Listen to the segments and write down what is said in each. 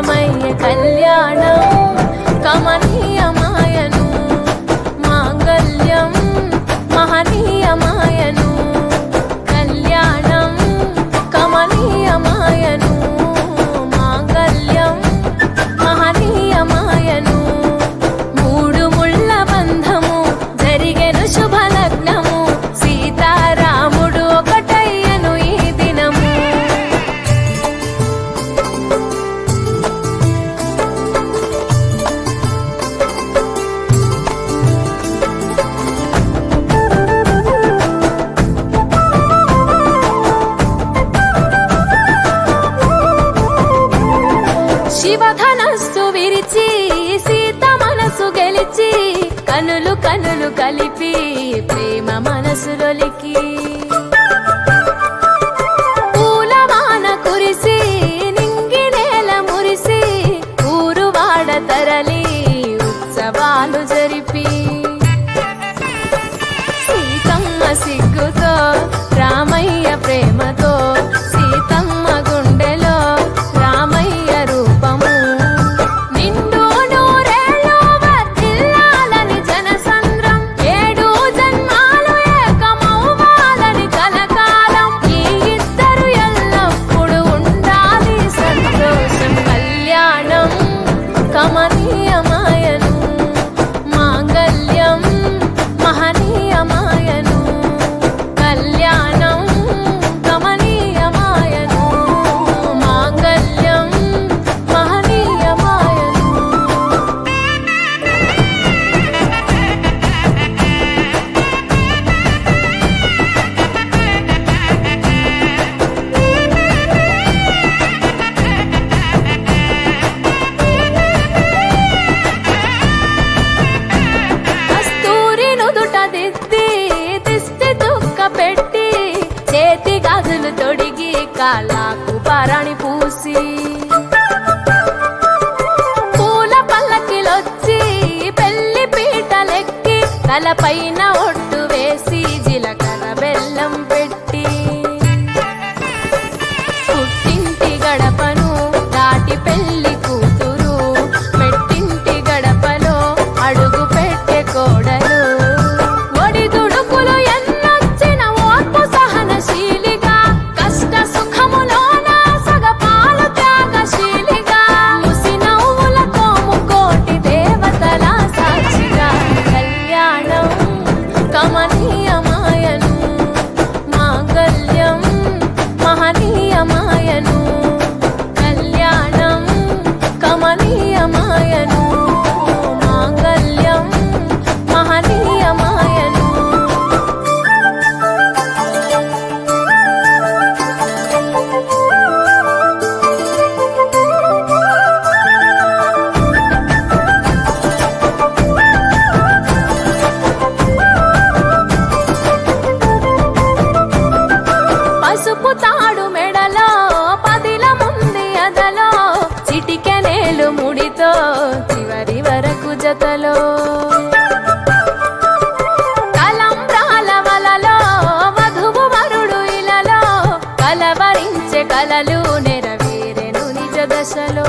కళ్యాణమయ్య కళ్యాణ. Спасибо. పొలాలకు పారాణి పూసి పూల పల్లకిలొచ్చి పెళ్ళి పీటలెక్కి తలపైన ఒడి I'm Romania. కలలు నెరవేరెను నిజ దశలో.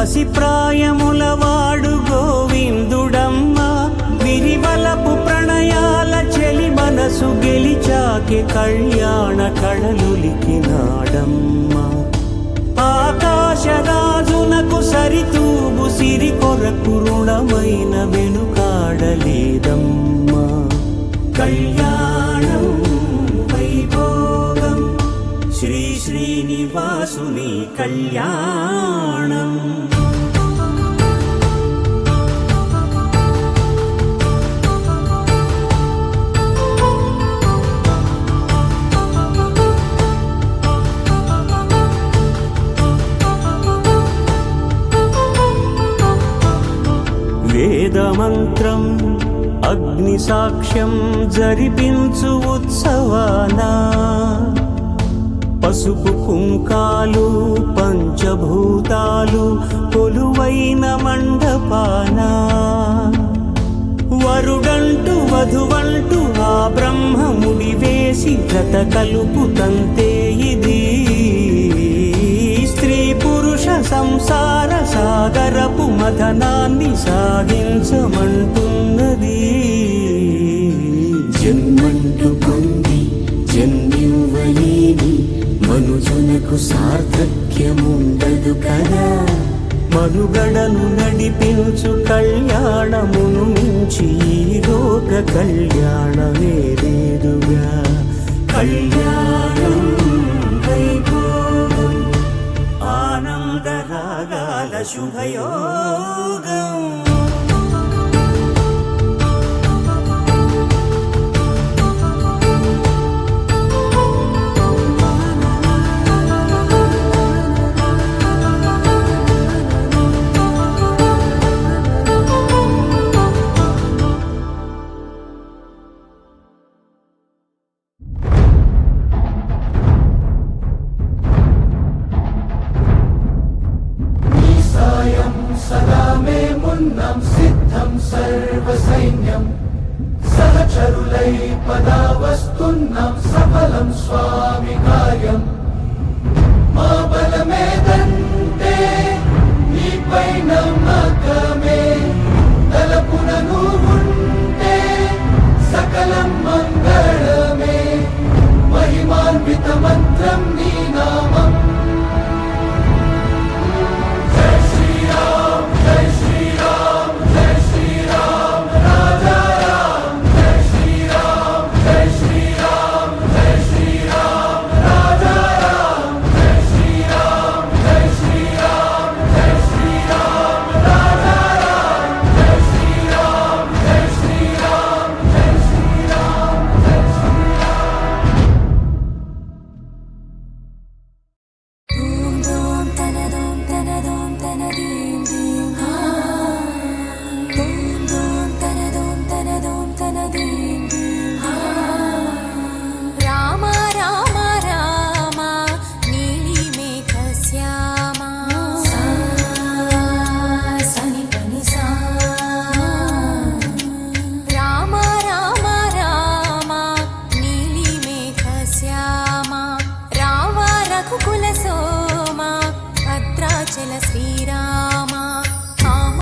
పసిప్రాయముల వాడు గోవిందుడమ్మ. విరివలపు ప్రణయాల చెలి మనసు గెలిచాకి కళ్యాణ కళలులికినాడమ్మ ఆకాశరాజునకు సరితూబు సిరి కొరకు రుణమైన వెనుకాడలేదమ్మా. కళ్యాణం వైభోగం శ్రీ శ్రీనివాసుని కళ్యాణం. వేదమంత్రం అగ్నిసాక్ష్యం జరిపించు ఉత్సవాన. పసుపు కుంకాలు పంచభూతాలు కొలువైన మండపాన. వరుడంటూ వధువంటూ ఆ బ్రహ్మముడి వేసి గత కలుపుతంతే. సంసార సాగరపు మథనాన్ని సాగించమంటున్నది. జన్మంటూ పొంది జన్మివ్వలేని మనుజునకు సార్థక్యముండదు కదా. మనుగడను నడిపించు కళ్యాణమును మించి లోక కళ్యాణమే లేదుగా. కళ్యాణం 兄弟有根。నాం సిద్ధం సర్వసైన్యం. సహచరులై పదా వస్తున్నాం సఫలం స్వామి కార్యం.